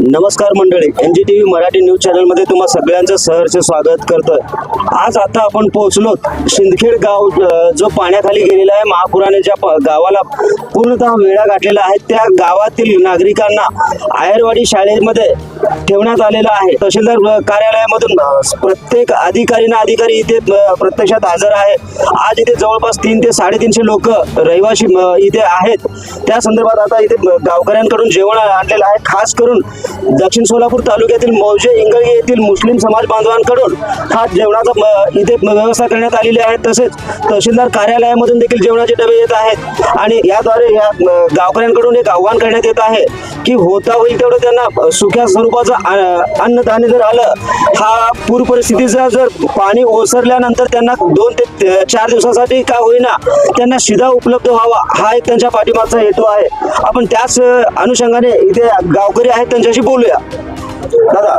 नमस्कार मंडळी N G T V Marathi news चॅनलमध्ये तुम्हा सगळ्यांचं सहर्ष स्वागत करतोय. आज आता आपण पोहोचलो शिंदखेड गाव जो पाण्याखाली गेलेला आहे महापुराने ज्या प- गावाला पूर्णतः वेळा गाठलेला आहे त्या गावातील नागरिकांना आयरवाडी शाळेमध्ये ठेवण्यात आलेलं आहे. तहसीलदार कार्यालयामधून प्रत्येक अधिकारी ना अधिकारी इथे प्रत्यक्षात हजर आहे. आज इथे जवळपास तीन ते साडेतीनशे लोक रहिवासी इथे आहेत. त्या संदर्भात आता इथे गावकऱ्यांकडून जेवण आणलेलं आहे. खास करून दक्षिण सोलापूर तालुक्यातील मौजे इंगळी येथील मुस्लिम समाज बांधवांकडून हा जेवणाचा इथे व्यवस्था करण्यात आलेली आहे. तसेच तहसीलदार कार्यालयामधून देखील जेवणाचे डबे येत आहेत. आणि याद्वारे या गावकऱ्यांकडून एक आव्हान करण्यात येत आहे की होता होईल तेवढं त्यांना सुख्या सुक्या स्वरूपाचं अन्नधान्य जर आलं हा पूर परिस्थितीचा जर पाणी ओसरल्यानंतर त्यांना दोन ते चार दिवसासाठी का होईना त्यांना शिधा उपलब्ध व्हावा हा एक त्यांच्या पाठीमागचा हेतू आहे. आपण त्याच अनुषंगाने इथे गावकरी आहेत त्यांच्या त्यांच्याशी बोलूया. दादा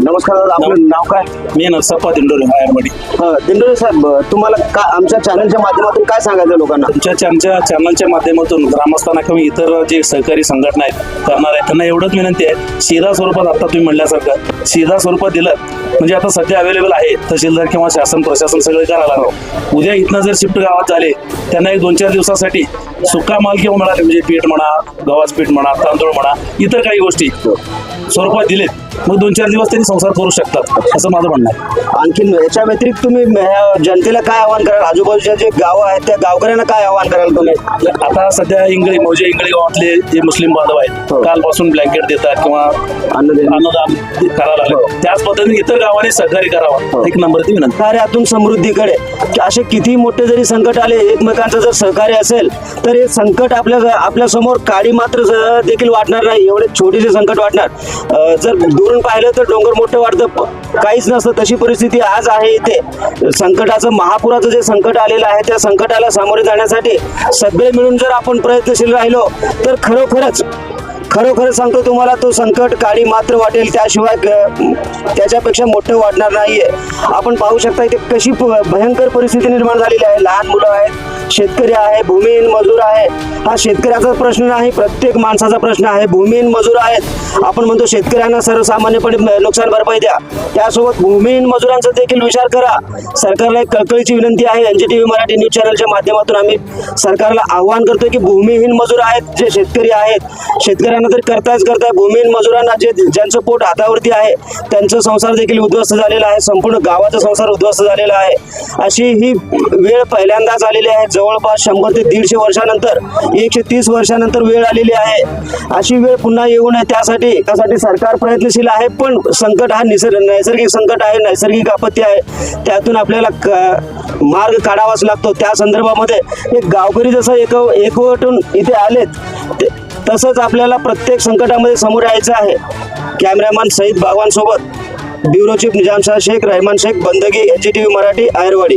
नमस्कार दादा आपलं नाव काय? मी नरसप्पा दिंडोरे हायरवाडी अ, दिंडोरे साहेब तुम्हाला काय आमच्या चॅनलच्या माध्यमातून काय सांगायचं लोकांना? तुमच्या आमच्या चॅनलच्या माध्यमातून ग्रामस्थांना किंवा इतर जे सहकारी संघटना आहेत करणार आहेत त्यांना एवढंच विनंती आहे शिधा स्वरूपात आता तुम्ही म्हणल्यासारखं शिधा स्वरूपात दिलं म्हणजे आता सध्या अवेलेबल आहे तहसीलदार किंवा शासन प्रशासन सगळे करायला हवं उद्या इथनं जर शिफ्ट गावात झाले त्यांना एक दोन चार दिवसासाठी सुका माल किंवा मिळाले म्हणजे पीठ म्हणा गव्हाचं पीठ म्हणा तांदूळ म्हणा इतर काही गोष्टी स्वरूपात दिलेत です。मग दोन चार दिवस त्यांनी संसार करू शकतात असं माझं म्हणणं आहे. आणखीन याच्या व्यतिरिक्त तुम्ही जनतेला काय आवाहन कराल? आजूबाजूच्या जे गाव आहेत त्या गावकऱ्यांना काय आवाहन कराल तुम्ही? आता सध्या इंगळी मौजे इंगळी गावातले जे मुस्लिम बांधव आहेत हो. कालपासून ब्लँकेट देतात किंवा अन्नदान. अनुदान करायला हो. लागले त्याच पद्धतीने इतर गावांनी सहकार्य करावं. एक नंबर ती विनंती. कार्यातून समृद्धीकडे. की असे किती मोठे जरी संकट आले एकमेकांचं जर सहकार्य असेल तर हे संकट आपल्या आपल्यासमोर काळी मात्र ज- देखील वाटणार नाही. एवढे छोटेसे संकट वाटणार. अं, जर दुरून पाहिलं तर डोंगर मोठं वाटतं काहीच नसतं. तशी परिस्थिती आज आहे इथे. संकटाचं महापुराचं जे संकट आलेलं आहे त्या संकटाला सामोरे जाण्यासाठी सगळे मिळून जर आपण प्रयत्नशील राहिलो तर खरोखरच खरोखर सांगतो तुम्हाला तो संकट काळी मात्र वाटेल. त्याशिवाय ग- त्याच्यापेक्षा मोठं वाटणार नाहीये. आपण पाहू शकता इथे कशी प- भयंकर परिस्थिती निर्माण झालेली आहे. लहान मुलं आहेत शेतकरी आहे भूमिहीन मजूर आहे. हा शेतकऱ्याचा प्रश्न नाही प्रत्येक माणसाचा प्रश्न आहे. भूमिहीन मजूर आहेत. आपण म्हणतो शेतकऱ्यांना सर्वसामान्यपणे नुकसान भरपाई द्या. त्यासोबत भूमिहीन मजुरांचा देखील विचार करा. सरकारला एक कळकळीची विनंती आहे. N T V Marathi news चॅनलच्या माध्यमातून आम्ही सरकारला आव्हान करतोय की भूमिहीन मजूर आहेत जे शेतकरी आहेत. शेतकऱ्यांना तर करतायच करताय भूमिहीन मजुरांना जे ज्यांचं पोट हातावरती आहे त्यांचं संसार देखील उद्ध्वस्त झालेला आहे. संपूर्ण गावाचा संसार उद्ध्वस्त झालेला आहे. अशी ही वेळ पहिल्यांदाच आलेली आहे. जवळपास शंभर ते दीडशे वर्षानंतर एकशे तीस वर्षानंतर वेळ आलेली आहे. अशी वेळ पुन्हा येऊ नये त्यासाठी त्यासाठी सरकार प्रयत्नशील आहे पण संकट हा निसर्ग नैसर्गिक संकट आहे नैसर्गिक आपत्ती आहे. त्यातून आपल्याला मार्ग काढावाच लागतो. त्या संदर्भामध्ये एक गावकरी जसं एक एकवटून इथे आलेत तसंच आपल्याला प्रत्येक संकटामध्ये समोर यायचं आहे. कॅमेरामॅन सईद बागवान सोबत bureau chief Nizamshah Shaikh Rahman Shaikh Bandagi H T V Marathi Ayarwadi.